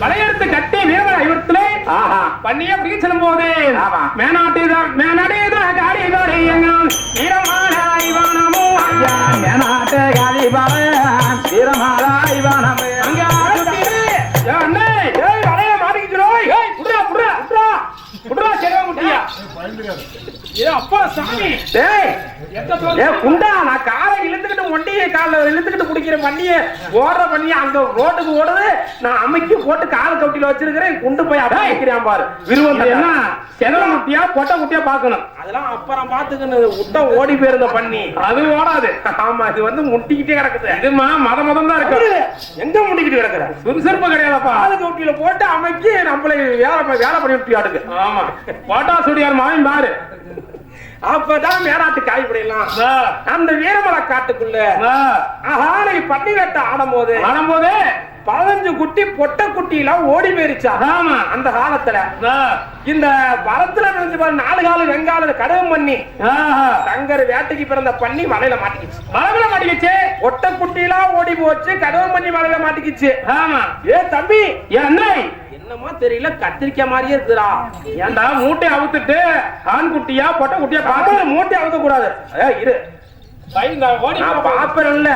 வளையெடுத்து கட்டி வீரம ஐவத்திலே ஆஹா பண்ணிய பிடிக்க செல்லும் போது ஆமா. மேனாட்டுதான் மேனாடுதான் காரிதோரை எங்கும் வீரமானாய் வானமோ ஐயா மேனாட்டு காலிபால வீரமாலா இவனமே அங்க. ஏய், அண்ணே, ஏய், வளைய மாட்டிக்கிச்சுரோய். ஏய், புடுறா, புடுறா, புடுறா. புடுறா, செல்வா குட்டியா. ஏய், அப்பா சாமி டேய். ஏ குண்டா நான் காலை இழுத்துக்கிட்டு ஒண்டிய கால இழுத்துக்கிட்டு குடிக்கிற பண்ணிய ஓடுற பண்ணிய அங்க ரோட்டுக்கு ஓடுது. நான் அமைக்கி போட்டு கால கவுட்டில வச்சிருக்கிறேன். குண்டு போய் வைக்கிறான் பாரு. விருவம் இது என்ன? குட்டியா பொட்டை குட்டியா பாக்கணும் அதெல்லாம் அப்புறம் பாத்துக்கணும் விட்ட ஓடி போயிருந்த பண்ணி. அது ஓடாது. ஆமா இது வந்து முட்டிக்கிட்டே கிடக்குது. இதுமா மத மதம் தான் இருக்கு எங்க முட்டிக்கிட்டு கிடக்குற? சுறுசுறுப்பு கிடையாதப்பா. கால கவுட்டில போட்டு அமைக்கி நம்மளை வேலை வேலை பண்ணி விட்டு ஆமா. போட்டா சுடியார் மாவன் பாரு. அப்பதான் மேலாட்டு காய்படியலாம் ஆ, அந்த வீரமலை காட்டுக்குள்ள. ஆனை பட்டி வேட்ட ஆடும் போது வரும்போது பதினஞ்சு குட்டி பொட்டை குட்டி எல்லாம் ஓடி போயிருச்சா? அந்த காலத்துல. இந்த வரத்துல விழுந்து நாலு காலம் வெங்கால கடவு பண்ணி. ஆஹா. தங்கர் வேட்டைக்கு பிறந்த பண்ணி வலையில மாட்டிக்கிச்சு. மரபுல மாட்டிக்கிச்சு. ஒட்டை குட்டி எல்லாம் ஓடி போச்சு கடவு பண்ணி வலையில மாட்டிக்கிச்சு. ஆமா. ஏ தம்பி அண்ணே என்னமோ தெரியல கத்திரிக்காய் மாதிரியே இருக்குடா ஏன்டா மூட்டை அவுத்துட்டு ஆண் குட்டியா பொட்டை குட்டியா பாத்து மூட்டை அவுக்க கூடாது இரு. பாப்பேன்ல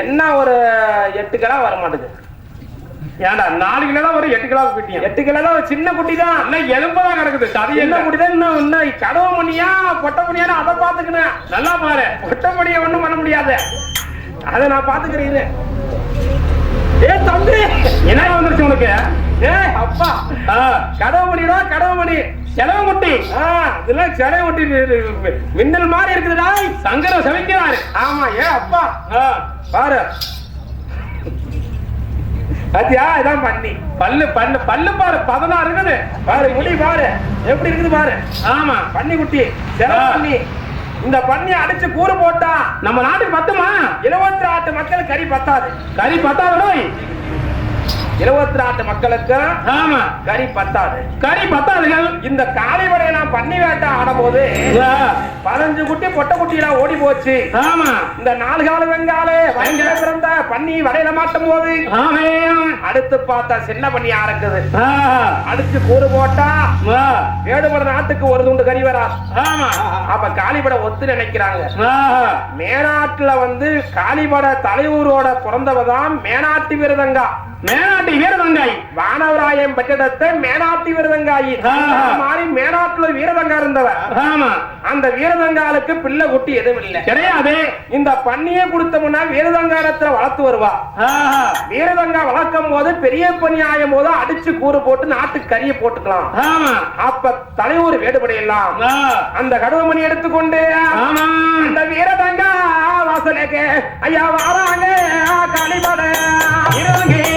என்ன ஒரு எட்டு கிலோ வர மாட்டேங்குது ஏன்டா நாலு கிலோ தான் ஒரு எட்டு கிலோ குட்டியா? எட்டு கிலோ தான் சின்ன குட்டி தான். இல்ல எலும்பு தான் கிடக்குது சரி என்ன குட்டி தான் இன்னும் இன்னும் கடவு மணியா பொட்டை மணியா அதை பாத்துக்கணும் நல்லா பாரு. பொட்டை மணியை ஒண்ணும் பண்ண முடியாது. அதை நான் பாத்துக்கிறேன் இரு. ஏ தம்பி! என்ன வந்துருச்சு உனக்கு? ஏ அப்பா! கடவு மணிடா கடவு மணி செலவு குட்டி ஆ, இதெல்லாம் செடை ஒட்டி மின்னல் மாதிரி இருக்குதுடா. சங்கரம் செவிக்கிறாரு ஆமா ஏ அப்பா. பாரு. பாத்தியா? இதான் பண்ணி. பல்லு பல்லு பல்லு பாரு. பதினாறு இருக்குது. பாரு முடி பாரு. எப்படி இருக்குது பாரு? ஆமா. பண்ணி குட்டி செலவு. பண்ணி. இந்த பண்ணி அடிச்சு கூறு போட்டா நம்ம நாட்டுக்கு பத்துமா? இருபத்தி ஆட்டு மக்கள் கறி பத்தாது. கறி பத்தாது நோய் இருபத்தி ஆட்டு மக்களுக்கு ஆமா. கறி பத்தாது. கறி பத்தாதுகள். இந்த காலைவரை நான் பண்ணி வேட்டை ஆடும் போது பதினஞ்சு குட்டி பொட்டை குட்டியெல்லாம் ஓடி போச்சு. ஆமா. இந்த நாலு கால வெங்காலே வயங்கில பிறந்த பண்ணி வடையில மாட்டும் போது அடுத்து பார்த்தா சின்ன பண்ணியா இருக்குது ஆ, அடிச்சு கூறு போட்டா வேடுபட நாட்டுக்கு ஒரு துண்டு கறி வராது ஆமா. அப்ப காளிபட ஒத்து நினைக்கிறாங்க. மேனாட்டுல வந்து காளிபட தலைவரோட பிறந்தவ தான் மேனாட்டு விரதங்கா. மேனாட்டு வீரதங்காய் வானவராயம் பெற்றிடத்தை மேனாட்டு விரதங்காயி மாதிரி மேனாட்டுல வீரதங்கா இருந்தவ ஆமா. அந்த வீரதங்காலுக்கு பிள்ளை குட்டி எதுவும் இல்லை. கிடையாது. இந்த பண்ணியை கொடுத்தோம்னா வீரதங்காரத்துல வளர்த்து வருவா. வீரதங்கா வளர்க்கும் போது பெரிய பணி ஆயும் போது அடிச்சு கூறு போட்டு நாட்டுக்கு கறியை போட்டுக்கலாம். அப்ப தலைவர் வேடுபடையெல்லாம். அந்த கடுவமணி எடுத்துக்கொண்டு அந்த வீரதங்கா வாசலுக்கு ஐயா வாராங்க காளிபட வீரதங்கையா,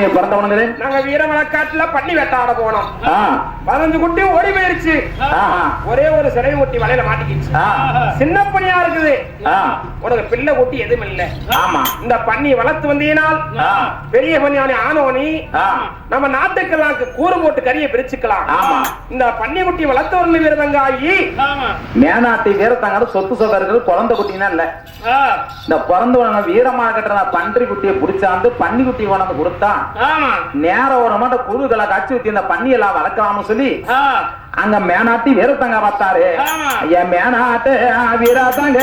में பாரதிய பிறந்தவனுங்க நாங்க வீரமலக்காட்டுல பண்ணி வேட்டாட போனோம். பதினஞ்சு குட்டி ஓடி போயிருச்சு. ஒரே ஒரு சிலை குட்டி வலையில மாட்டிக்கிச்சு. சின்ன பணியா இருக்குது. உனக்கு பிள்ளை குட்டி எதுவும் இல்ல. ஆமா. இந்த பண்ணி வளர்த்து வந்தீனால் பெரிய பண்ணி ஆனோனி நம்ம நாட்டுக்கெல்லாம் கூறு போட்டு கறியை பிரிச்சுக்கலாம். ஆமா. இந்த பண்ணி குட்டி வளர்த்து வரணும் வீரதங்காயி ஆமா. மேனாட்டு வீரத்தாங்க சொத்து சொகம் இருக்குது குழந்தை குட்டினா இல்ல. இந்த பிறந்தவன வீரமா கட்டுற பன்றி குட்டியை பிடிச்சாந்து பன்னி குட்டி கொண்டாந்து கொடுத்தா ஆமா நேரம் ஒரு மாட்ட குருகளை கச்சி ஊத்தி இந்த பண்ணி எல்லாம் வளர்க்கலாம்னு சொல்லி அங்க மேனாட்டி வீரத்தங்க பார்த்தாரு. ஐயா மேனாட்டு வீரத்தங்க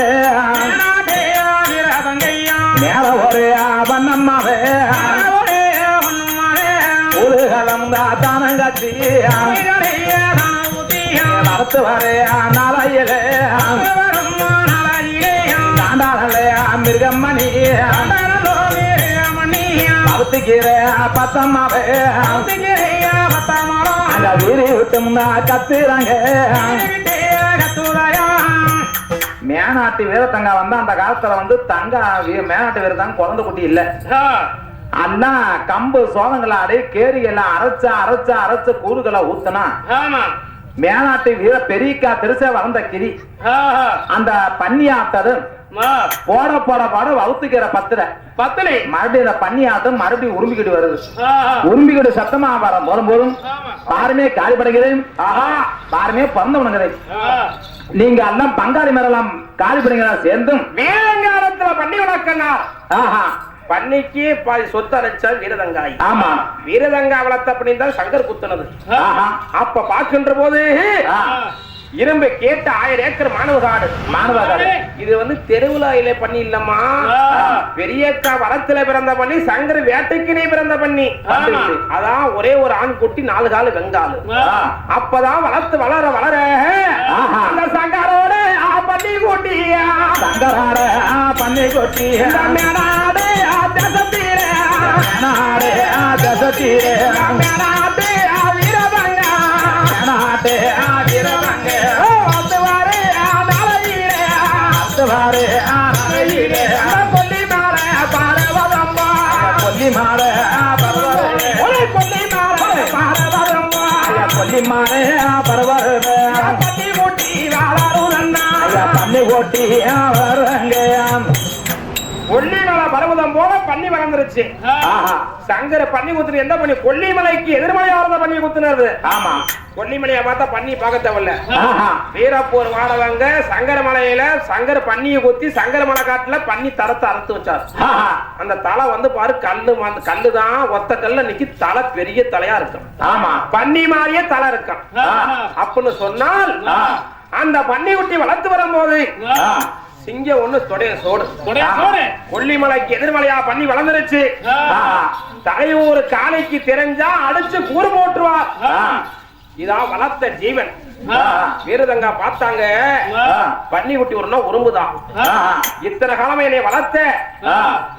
மேல ஒரு பண்ணம்மாவே கட்சி. கைகளையே தானூத்தியா, நடத்து வரே நாளையிலே. தாண்டாளே மிருகம்மணி பத்தம்மாவே அங்க வீரி விட்டும்னா கத்துறாங்க. மேனாட்டு வீரத்தங்க வந்து அந்த காலத்துல வந்து தங்க மேனாட்டு வீரத்தங்க குழந்தை குட்டி இல்ல. அண்ணா கம்பு சோளங்களை அடே கேரி எல்லாம் அரைச்ச அரைச்ச அரைச்ச கூறுகளை ஊத்துனா. மேனாட்டு வீர பெரியக்கா திருச வளர்ந்த கிரி. அந்த பன்னி ஆத்ததும் ஆ. போட போட போட வவுத்துக்கிற பத்துல பத்தலை மறுபடியும் இந்த பன்னி ஆத்தம் மறுபடியும் உரும்பிக்கிட்டு வருது. உரும்பிக்கிட்டு சத்தமா வரும் போதும் போதும். பாருமே காலி படைகிறேன் ஆஹா பாருமே பிறந்தவனுங்கிறேன். ஆ. நீங்க எல்லாம் பங்காளி மேலாம் காலி படைகிறா சேர்ந்தும். வேலங்காலத்துல பண்ணி வளர்க்கனார் ஆஹா. பண்ணிக்கு பாதி சொத்து அடைச்ச வீரதங்காய். ஆமா. வீரதங்கா வளர்த்த அப்படின்தான் சங்கர் குத்துனது. ஆஹா. அப்ப பார்க்கின்ற போது. இரும்பு கேட்ட ஆயிரம் ஏக்கர் மாணவ காடு மாணவர்கள் இது வந்து தெருவிழாயில பண்ணி இல்லம்மா. பெரியக்கா வரத்துல பிறந்த பண்ணி சங்கர் வேட்டைக்கினே பிறந்த பண்ணி. அதான் ஒரே ஒரு ஆண் குட்டி நாலு காலு வெங்காலு. அப்பதான் வளர்த்து வளர வளர. அந்த சங்கரோட பண்ணி குட்டி ஆ, சங்கராட பன்னி கொட்டி இந்த மேனாடு தேசத்தீர, நாடே தசத்தீரே மேனாடு ஆ, வீரதங்கா. வாரே கொல்லி மேல பாரவதம்மா. பரவரே ஒரே கொல்லி மேல பாரவதம்மா. கொல்லி மாலை பரவரே பட்டி முட்டி வாழாருதன்னா. பண்ணி ஓட்டி வரங்க கொல்லிமலை பர்வதம் போல பண்ணி வளர்ந்துருச்சு. ஆஹா. சங்கர பண்ணி குத்துறது எந்த பண்ணி கொல்லிமலைக்கு எதிர்மலையாரத பண்ணி குத்துனது. ஆமா. கொல்லிமலையை பார்த்தா பண்ணி பார்க்க தேவையில்ல வீரப்பூர் வாடவங்க சங்கர மலையில சங்கர பண்ணியை குத்தி சங்கர மலை காட்டுல பண்ணி தரத்தை அறுத்து வச்சார். அந்த தலை வந்து பாரு கல்லு கல்லு தான் ஒத்த கல்ல நிக்கி தலை பெரிய தலையா இருக்கும். ஆமா. பன்னி மாதிரியே தலை இருக்கும். அப்படின்னு சொன்னால். அந்த பன்னி குட்டி வளர்த்து வரும்போது. சிங்கம் ஒண்ணு தொடைய சோடு. கொல்லிமலைக்கு எதிர்மலையா பண்ணி வளர்ந்துருச்சு. தலையூர் காலைக்கு தெரிஞ்சா அடிச்சு கூறு போட்டுருவா. இதான் வளர்த்த ஜீவன். வீரதங்கா பார்த்தாங்க. பன்னி குட்டி ஒருனா உரும்புதான் இத்தனை காலமா என்னை வளர்த்த.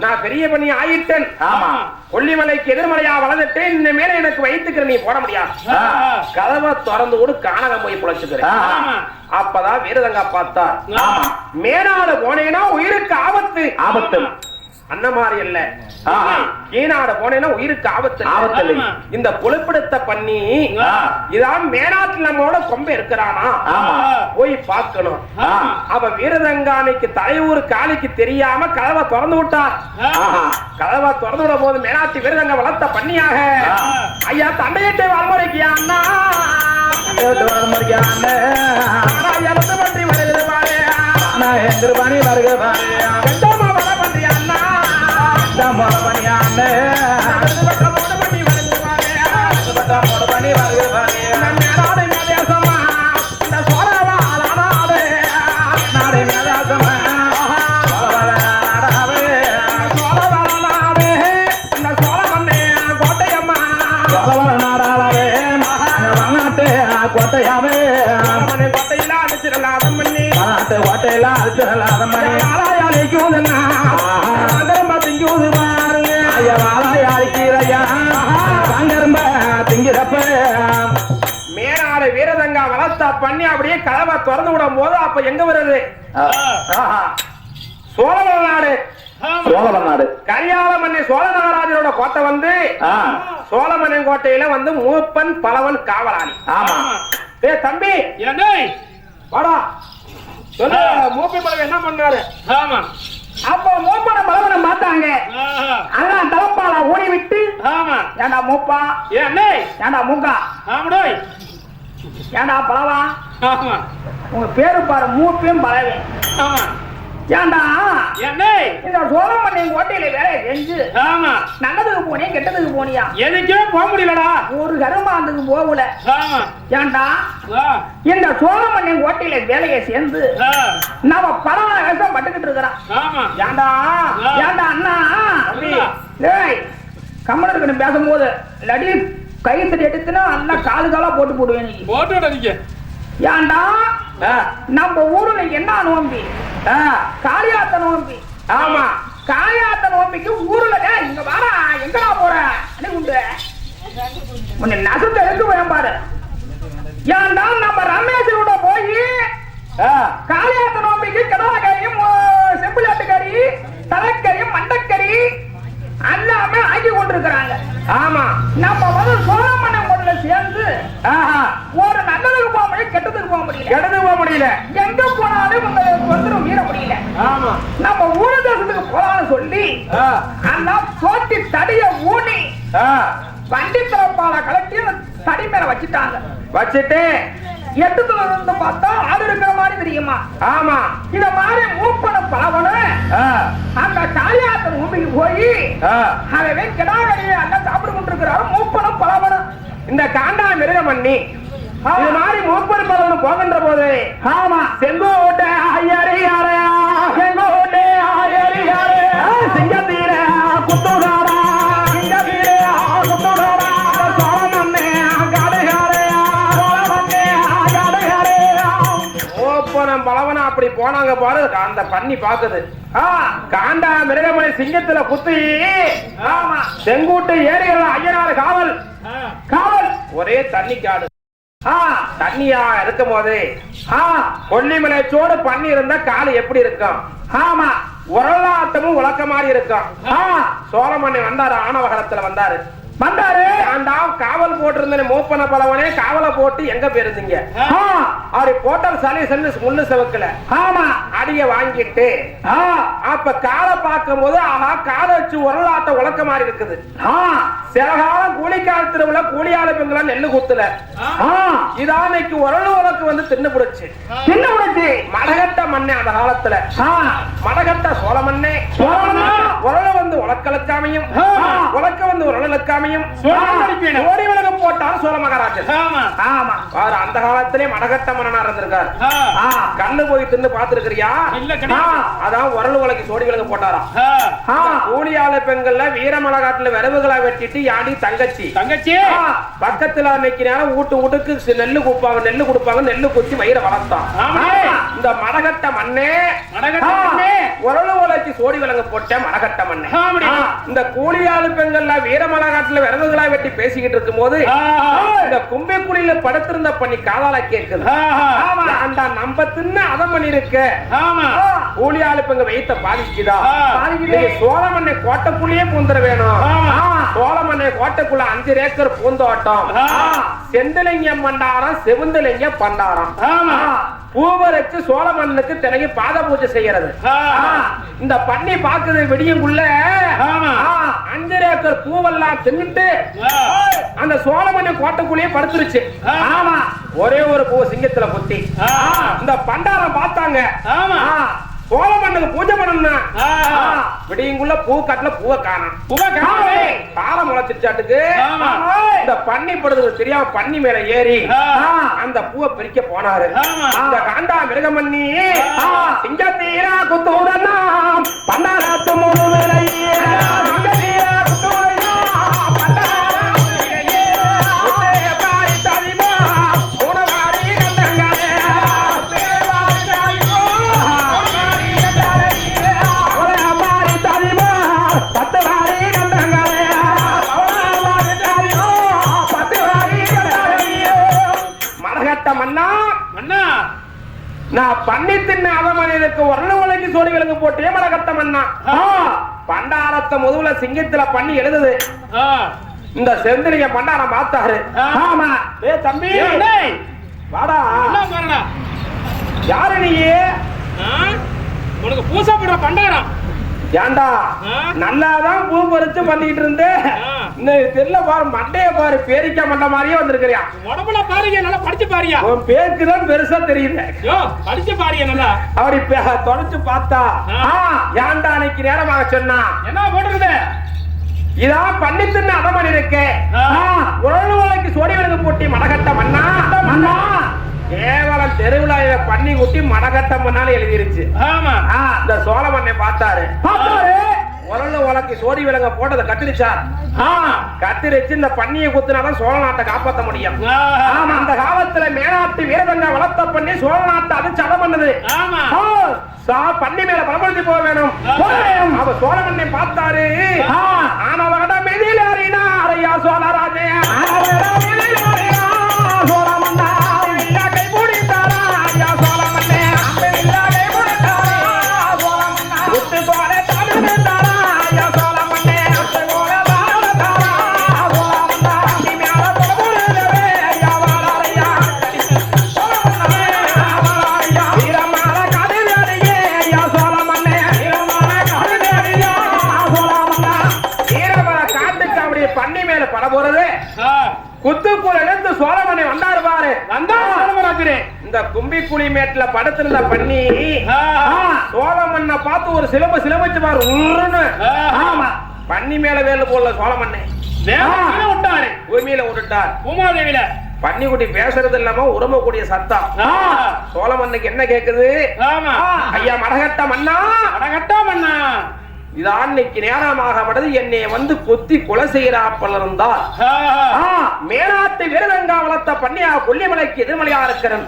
நான் பெரிய பண்ணி ஆயிட்டேன். ஆமா. கொல்லிமலைக்கு எதிர்மலையா வளர்ந்துட்டேன். இந்த மேல எனக்கு வைத்துக்கிற நீ போட முடியாது. கதவை திறந்து கூட காணகம் போய் புழைச்சுக்கிறேன். அப்பதான் வீரதங்கா பார்த்தா மேனாடு போனேன்னா உயிருக்கு ஆபத்து. ஆபத்து. அண்ணமாரி இல்ல ஆஹா. ஈனாடு போனேன்னா உயிருக்கு ஆபத்து ஆபத்து இல்லை. இந்த புலப்படுத்த பண்ணி. இதான் மேனாட்டுல நம்மளோட கொம்பை இருக்கிறானா போய் பார்க்கணும். அப்ப வீரதங்கானைக்கு தலையூர் காலிக்கு தெரியாம கதவை திறந்து விட்டார் ஆஹா. கதவை திறந்து விடும் போது மேனாட்டு வீரதங்க வளர்த்த பண்ணியாக. ஐயா தண்டையட்டை வளமுறைக்கு அண்ணா? ஏத்து வர முடியாம ஆனா எழுத்து பற்றி வருகிறது பாரு. நான் எந்திரபாணி வருக பாரு. கோட்டையாவே சோழவண்ணே கோட்டையில அடிச்சிடலாம் பண்ணி வண்ணாட்டு கோட்டையெல்லாம் அழிச்சிடலாத மணி ஆளாயாளிக்குதுன்னா வளர்த்தா பண்ணி அப்படியே கதவை திறந்து விடும் போது அப்ப எங்க வருது? சோழவள நாடு. ஆமா. சோழவர நாடு. கரியாளமண்ணி சோழ நாகராஜனோட கோட்டை வந்து சோழமன்னன் கோட்டையில வந்து மூப்பன் பலவன் காவலாளி. ஆமா. ஏ தம்பி. என்னை? வாடா. சொல்லு மூப்பன் பலவன் என்ன பண்ணாரு? ஆமா. அப்ப மூப்பன பலவனை பார்த்தாங்க. அதான் தலப்பால ஓடி விட்டு ஆமா. ஏண்டா மூப்பா? ஏண்டா மூக்கா? ஆமாடோய். ஏண்டா பலவா ஆமா. உங்க பேரு பாரு மூப்பையும் பலவன் ஆமா. ஏண்டா என்னை? இந்த சோழமன்னன் கோட்டையில வேலையை செஞ்சு ஆமா. நல்லதுக்கு போனியா கெட்டதுக்கு போனியா எதுக்கே போக முடியலடா ஒரு கருமாந்துக்கு போகல ஆமா. ஏண்டா ஆ. இந்த சோழமன்னன் கோட்டையில வேலையை சேர்ந்து. நம்ம வருஷம் பட்டுக்கிட்டு இருக்கிறான் ஆமா. ஏண்டா ஆ. ஏண்டா அண்ணா. டேய் கம்மன் பேசும்போது லடி கை தட்டி எடுத்துனா நல்லா காலு காலா போட்டு போடுவேன் நீ. போட்டு. ஏண்டா நம்ம ஊர்ல என்ன நோம்பி? காளியாத்த நோம்பி. ஆமா காளியாத்த நோம்பிக்கு ஊர்ல இங்க வாடா எங்கடா போற? உண்டு உன்னை நசுத்த எடுத்து போய் பாரு. ஏன்டா நம்ம ரமேஷனோட போய் காளியாத்த நோம்பிக்கு கடலைக்கறியும் செம்பிளாட்டுக்கறி தலைக்கறியும் மண்டக்கறி எல்லாமே ஆக்கி கொண்டிருக்கிறாங்க. ஆமா. நம்ம வந்து சோழமண்ணன் கொண்டுல சேர்ந்து ஒரு நல்லதுக்கு போக இடது போக முடியல. எங்க போனாலும் உங்களுக்கு வந்துடும் மீற முடியல. ஆமா. நம்ம ஊரு தேசத்துக்கு போலான்னு சொல்லி அந்த போட்டி தடிய ஊனி வண்டி தரப்பால கலட்டி தடி மேல வச்சுட்டாங்க. வச்சுட்டு எட்டுத்துல இருந்து பார்த்தா அது இருக்கிற மாதிரி தெரியுமா? ஆமா. இத மாதிரி மூப்பன பலவன அந்த காளியாத்தன் பூமிக்கு போய் ஆ. அவன் கிடாகடியை எல்லாம் சாப்பிட்டு கொண்டிருக்கிறாரு. மூப்பனம் பலவனம் இந்த காண்டா மிருகம் பண்ணி இது மாதிரி மூப்பர் பலவன் போகின்ற போது ஆமா. செங்கோட்டை ஐயறியாரே செங்கோட்டை போனாங்க பாரு அந்த பண்ணி பாக்குது. காண்டா மிருகமணி சிங்கத்துல குத்தி செங்கோட்டை ஏரிகள் ஐயனார் காவல். காவல். ஒரே தண்ணி காடு தண்ணியா இருக்கும் போது கொல்லிமலை சோடு பண்ணி இருந்தா காலு எப்படி இருக்கும்? ஆமா உரலாட்டமும் உலக்க மாதிரி இருக்கும். சோழமண்ணி வந்தாரு ஆணவகரத்துல வந்தாரு. வந்தாரு. ஆண்டா காவல் போட்டிருந்தேன் மூப்பன பலவனே காவலை போட்டு எங்க போயிருந்தீங்க? அவரு போட்டல் சளி சென்று முள்ளு செவக்கல. ஆமா. அடிய வாங்கிட்டு அப்ப காலை பார்க்கும் போது ஆஹா காலை வச்சு உரலாட்ட உலக்க மாதிரி இருக்குது சில காலம் கூலிக்கால திருவிழா கூலியாள பெண்களா நெல்லு குத்துல. ஆ, இதா இன்னைக்கு உரல் உலக்கு வந்து தின்னு பிடிச்சு. தின்னு பிடிச்சு. மடகட்ட மண்ணே அந்த காலத்துல. மடகட்ட சோழ மண்ணே. உரல வந்து உலக்களுக்காமையும் உலக்க வந்து உரலுக்காமையும் ஓடி உலகம் போட்டாலும் சோழ மகாராஜன் ஆமா. அந்த காலத்திலே மடகட்ட மன்னனா இருந்திருக்காரு கண்ணு போய் தின்னு பாத்துருக்கிறியா. அதான் உரல் உலகி சோடி விலங்கு போட்டாராம். கூலியாள பெண்கள்ல வீரமலகாட்டுல விரவுகளா வெட்டிட்டு யாடி தங்கச்சி. தங்கச்சி? பக்கத்துல நிக்கிறனால வீட்டு வீட்டுக்கு சி- நெல்லு கொடுப்பாங்க நெல்லு கொடுப்பாங்க நெல்லு குத்தி வயிறை வளர்த்தான். இந்த மடகட்ட மண்ணே. உரளு உலக்கி சோடி விலங்கு போட்ட மடகட்ட மண்ணே இந்த கூலியாளு பெண்கள்ல வீரமலகாட்டுல விரவுகளா வெட்டி பேசிக்கிட்டு இருக்கும்போது ஆ. இந்த கும்பைக்குழியில படுத்திருந்த பண்ணி காதால கேக்குது. ஆமா. ஆண்டா நம்ம தின்னு அதம் பண்ணிருக்க. ஆமா. கூலியாளு பெங்க வெயிட்ட பாதிக்குதா? சோழமண்ணை கோட்டைக்குள்ளேயே பூந்துட வேணும். சோழமண்ணை கோட்டைக்குள்ள அஞ்சு ஏக்கர் பூந்தோட்டம். ஆ. செந்தலிங்கம் பண்டாரம் செவுந்தலிங்க பண்டாரம். பூவரைச்சு சோழமண்ணுக்கு தினகி பாத பூஜை செய்யறது. இந்த பண்ணி பாக்குறது விடியுங்குள்ள ஆமா. ஆ, அஞ்சு ஏக்கர் பூவெல்லாம் தின்னுட்டு. அந்த சோழமண்ணை கோட்டைக்குள்ளேயே படுத்துருச்சு. ஆமா ஒரே ஒரு பூ சிங்கத்துல குத்தி. இந்த பண்டாரம் பார்த்தாங்க ஆமா. ஆ, சோழமண்ணுக்கு பூஜை பண்ணணும் ஆ. விடியுங்குள்ள பூ காட்டுல பூவை காணும் பூவை காணோமே. காலம் முளைச்சிருச்சாட்டுக்கு. இந்த பன்னி படுறது தெரியாம பன்னி மேல ஏறி. அந்த பூவை பிரிக்க போனாரு. இந்த காண்டா மிருகமண்ணி ஆ. சிங்கத்தீரா குத்தூரனா பண்டாரத்து முழு விலையே பண்டாரத்தை முதுகுல சிங்கத்துல பண்ணி எழுதுது. இந்த செந்திலிங்க பண்டாரம் பார்த்தாரு. ஆமா. ஏ தம்பி. வாடா. யாரு நீ? ஆ? உனக்கு பூசா போடுற பண்டாரம் ஏண்டா? நல்லாதான் பூ பறிச்சு பண்ணிக்கிட்டு இருந்து. இந்த தெரியல பாரு மண்டைய பாரு பேரிக்க மண்ட மாதிரியே வந்திருக்கிறியா? உடம்புல பாருங்க நல்லா படிச்சு பாரியா. உன் பேருக்கு தான் பெருசா தெரியுது. யோ படிச்சு பாரியா நல்லா அப்படி பே- தொடச்சு பார்த்தா. ஏன்டா அன்னைக்கு நேரமாக சொன்னா? என்ன போட்டுருக்குது இதான் பண்ணி தின்னு இருக்கு ஆ. உழவு உலைக்கு சோடி விலங்கு போட்டி மடகட்ட மண்ணா? மண்ணா? கேவலம் தெருவிழாவை பண்ணி குட்டி மடகட்ட மண்ணான்னு எழுதிருச்சு. ஆமா. இந்த சோழ மண்ணை பார்த்தாரு. பார்த்தாரு. உரல உலக்கு சோடி விலங்க போட்டதை கத்திரிச்சார் கத்திரிச்சு இந்த பண்ணியை குத்துனாதான் சோழ நாட்டை காப்பாத்த முடியும். ஆமா அந்த காலத்துல மேனாட்டு வீரதங்க வளர்த்த பண்ணி சோழ நாட்டை அது சதம் பண்ணுது பண்ணி மேல பலப்படுத்தி போக வேணும். போக வேணும். அவ சோழ மண்ணை பார்த்தாரு. படுத்திருந்த பண்ணி சோழமண்ணை பார்த்து ஒரு சிலம்பு சிலம்பிச்சு பாரு உருன்னு. ஆமா. பண்ணி மேல வேலு போடல வேகம் கீழே விட்டாரு. பூமியில விட்டுட்டார். பூமாதேவில பன்னிக்குட்டி பேசுறது இல்லாம உரமக்கூடிய சத்தம். சோழமண்ணுக்கு என்ன கேக்குது? ஆமா. ஐயா மடகட்ட மன்னா? அடகட்டா மண்ணா இதான் இன்னைக்கு நேரமாகப்பட்டது என்னை வந்து கொத்தி கொலை செய்யறாப்பல் இருந்தால் மேனாட்டு வீரதங்கா வளர்த்த பண்ணியா கொல்லிமலைக்கு எதிர்மலையா இருக்கிறன்.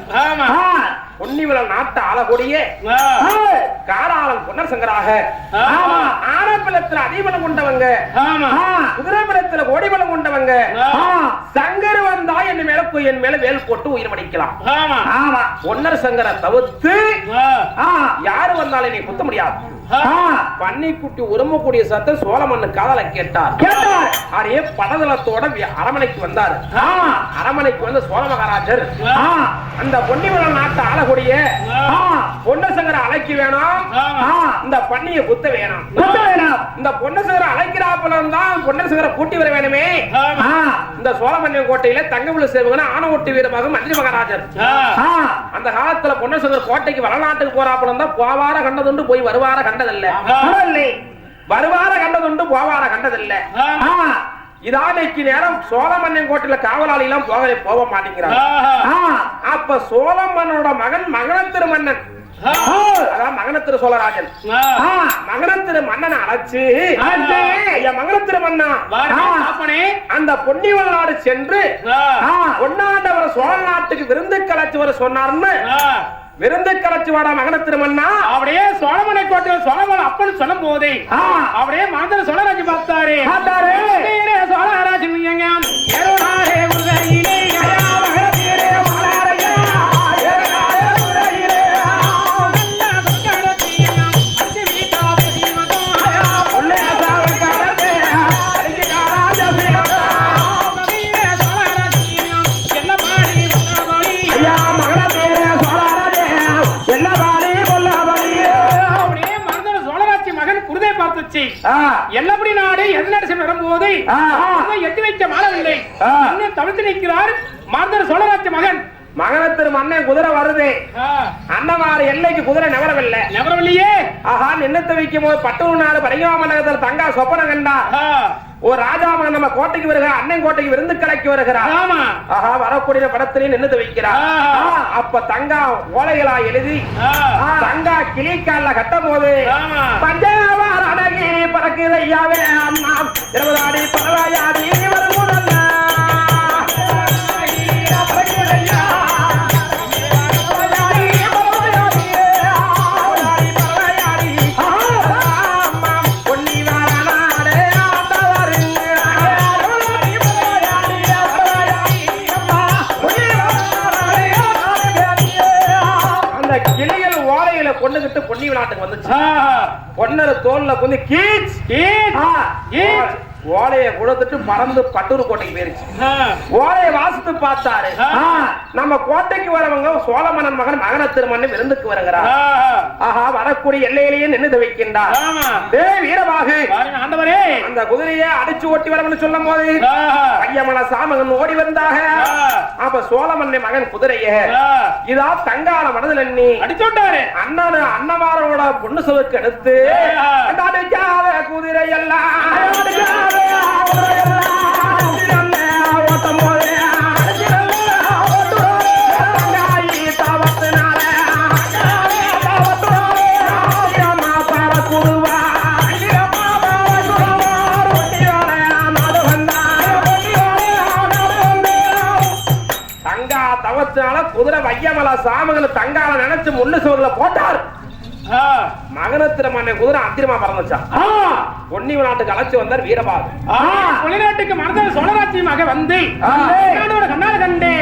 ஆமா பொன்னிவில நாட்டு ஆளக்கூடிய காராளன் பொன்னர் சங்கராக ஆமா. ஆனப்பிலத்துல அதிபலம் கொண்டவங்க. குதிரைபலத்துல கோடிபலம் கொண்டவங்க. சங்கர் வந்தா என் மேல என் மேல வேல் போட்டு உயிர் மடிக்கலாம். ஆமா பொன்னர் சங்கரை தவிர்த்து யாரு வந்தாலும் நீ குத்த முடியாது. பன்னிக்குட்டி உருமக்கூடிய சத்தம் சோழமண்ணு காதல கேட்டார். கேட்டார். அதே படதளத்தோட அரமனைக்கு வந்தார். அரமனைக்கு வந்து சோழ மகாராஜர். அந்த பொன்னிவளம் நாட்டு ஆளக்கூடிய ஆ, பொன்னசங்கரை அழைக்க வேணும். இந்த பண்ணிய குத்த வேணும். குத்த வேணாம். இந்த பொன்னசங்கரை அழைக்கிறாப்புல தான் பொன்னசங்கரை கூட்டி வர வேணுமே. இந்த சோழமன்னிய கோட்டையில தங்கமுள்ள சேவகன் ஆணவட்டி வீரமாக மந்திரி மகாராஜர். அந்த காலத்துல பொன்னசங்கர் கோட்டைக்கு வடநாட்டுக்கு போறாப்புல தான் போவார கண்டதுண்டு போய் வருவார கண்டதில்ல. வருவார கண்டதுண்டு போவார கண்டதில்ல. இதானைக்கு நேரம் சோழமன்னன் கோட்டையில காவலாளி எல்லாம் போக போக மாட்டேங்கிறாங்க அப்ப சோழமன்னனோட மகன் மகனத்திரு மன்னன் அதான் மகனத்திரு சோழராஜன் மகனத்திரு மன்னனை அழைச்சு மகனத்திரு மன்னா அந்த பொன்னிவள நாடு சென்று பொன்னாண்டவர் சோழ நாட்டுக்கு விருந்து கலைச்சு வர சொன்னார்னு விருந்து கலைச்சு வாடா மகனத்திரு மன்னா அப்படியே சோழமனை கோட்டையில் சோழமன் அப்பன் சொல்லும் போதே அப்படியே மனதில் சோழராஜ் பார்த்தாரு. பார்த்தாரு. சோழராஜ் எட்டி வைக்க மாறவில்லை ஆ. இன்னும் தவிர்த்து நிற்கிறார் மருந்தர் சோழராட்சி மகன். மகனத்திரு மன்னன் குதிரை வருது. அன்னமாறு எல்லைக்கு குதிரை நகரவில்லை. நகரவில்லையே. ஆஹா நின்னத்தை வைக்கும் போது பட்டூர் நாடு பரிகாம நகரத்தில் தங்கா சொப்பன கண்டா. ஒரு ராஜா மகன் நம்ம கோட்டைக்கு வருகிறார் அண்ணன் கோட்டைக்கு விருந்து கலைக்கு வருகிறார் ஆமா ஆஹா வரக்கூடிய படத்திலையும் நின்னுட்டு வைக்கிறார். அப்ப தங்கா ஓலைகளா எழுதி. தங்கா கிளிக்கால கட்டும் போது ஆமா. பஞ்சவார அடகி பறக்குது ஐயாவே அம்மா இருபதாடி பரவாயாடி வருமுதல்ல பறக்குது விளையாட்டுக்கு வந்துச்சு ஆ. பொன்னரு தோல்ல கொஞ்சம் கீச் ஈட். ஈட். ஓலைய கொடுத்துட்டு பறந்து பட்டூர் கோட்டைக்கு போயிருச்சு. ஓலைய வாசித்து பார்த்தாரு. நம்ம கோட்டைக்கு வரவங்க சோழமன்னன் மகன் மகன திருமணம் விருந்துக்கு வருகிறார். ஆஹா வரக்கூடிய எல்லையிலேயே நின்று வைக்கின்றார் ஆமா. டே வீரபாகு பாருங்க, ஆண்டவரே அந்த குதிரையை அடிச்சு ஓட்டி வரவன்னு சொல்லும் போது ஆ. பையமன சாமகன் ஓடி வந்தாக. அப்ப சோழமன்னன் மகன் குதிரைய. இதா தங்கால மனதில் எண்ணி அடிச்சு விட்டாரு அண்ணன் அண்ணமாரோட பொண்ணு சொலுக்கு எடுத்து ஆ. குதிரை எல்லாம் அடிக்காத தங்கா தவத்தினால குதிரை வையமல சாமிகளை தங்கால நினைச்சு முன்னு சோறுல போட்டார். ஆ. மகனத்திர மன்ன குதிரை அத்திரமா பறந்துச்சான் ஆ, பொன்னி நாட்டுக்கு அழைச்சு வந்தார் வீரபாகு. வெளிநாட்டுக்கு மனதில் சோழராட்சியமாக வந்து. கண்ணோட கண்டு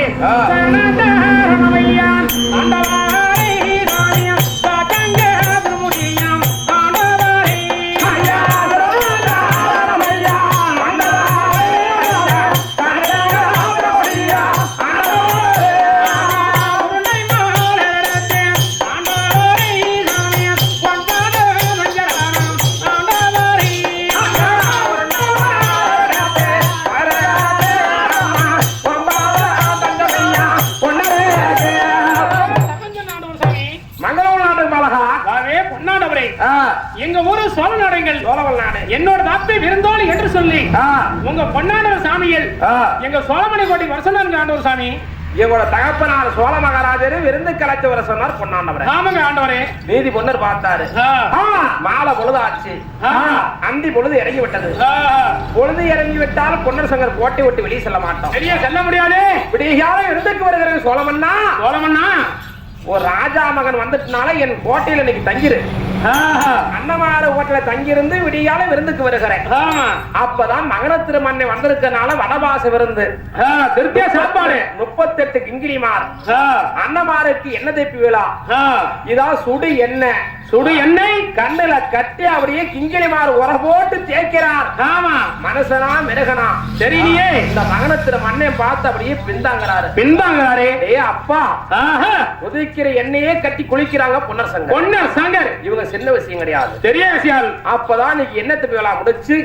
சொல்லி உங்க பொன்னாண்டவர் சாமியில். எங்க சோழமணி கோட்டை வருஷம் ஆண்டவர் சாமி. இவங்களோட தகப்பனார் சோழ மகாராஜர் விருந்து கலைச்சு வர சொன்னார் பொன்னாண்டவரை ஆமாங்க ஆண்டவரே. நீதி பொன்னர் பார்த்தாரு. மாலை பொழுது ஆச்சு. அந்தி பொழுது இறங்கி விட்டது. பொழுது இறங்கி விட்டாலும் பொன்னர் சங்கர் கோட்டை விட்டு வெளியே செல்ல மாட்டோம். சரியா செல்ல முடியாது. விடிகால விருந்துக்கு வருகிற சோழமன்னா சோழமண்ணா. ஒரு ராஜா மகன் வந்துட்டனால என் கோட்டையில இன்னைக்கு தங்கிரு. அன்னமார ஹோட்டல தங்கியிருந்து விடியால விருந்துக்கு வருகிறேன். அப்பதான் மகன திருமண்ணை வந்திருக்கனால வனவாச விருந்து ஆ, திருப்தியா சாப்பாடு முப்பத்தெட்டு கிங்கிரிமார் ஆ. அன்னமாருக்கு என்ன தேப்பி விழா ஆ. இதா சுடு எண்ணெய் சுடு எண்ணெய் கண்ணுல கட்டி அப்படியே கிங்கிரிமார் உர போட்டு தேய்க்கிறார். ஆமா. மனுஷனா மிருகனா? தெரியலையே இந்த மகனத்திர மண்ணை பார்த்து அப்படியே பின்தாங்கிறாரு. பின்தாங்கிறாரே. டேய் அப்பா. உதிக்கிற எண்ணெயே கட்டி குளிக்கிறாங்க பொன்னர் சங்கம் பொன்னர் சங்கர். இவங்க சின்ன விஷயம் கிடையாது. பெரிய விஷயம். அப்பதான் இன்னைக்கு எண்ணெய் விழா முடிச்சு.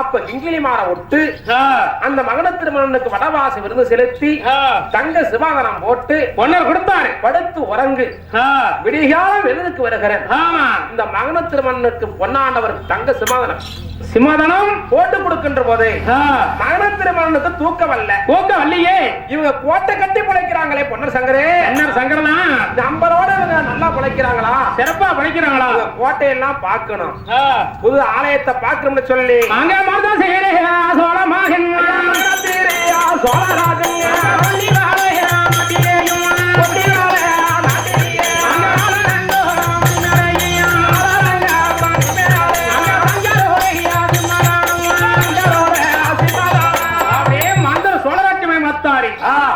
அப்ப கிங்கிலிமார விட்டு ஆ. அந்த மகன திருமணனுக்கு வடவாசி விருந்து செலுத்தி. தங்க சிவாகனம் போட்டு பொன்னர் கொடுத்தாரு. படுத்து உறங்கு. விடிகாலம் விருதுக்கு வருகிறேன். ஆமா. இந்த மகன திருமணனுக்கு பொன்னாண்டவர் தங்க சிவாகனம் சிம்மாதனம்? போட்டு கொடுக்கின்ற போது. மகன திருமணனுக்கு தூக்கம் வரல போக்க வல்லியே இவங்க கோட்டை கட்டி பிழைக்கிறாங்களே பொன்னர் சங்கரே. பொன்னர் சங்கர் தான் நம்மளோட இவங்க நல்லா பிழைக்கிறாங்களா? சிறப்பா படிக்கிறாங்களா இவங்க கோட்டையெல்லாம் பார்க்கணும். புது ஆலயத்தை பார்க்கணும்னு சொல்லி. அங்க மாதா சேரே சோழ மகன் சோழராஜன்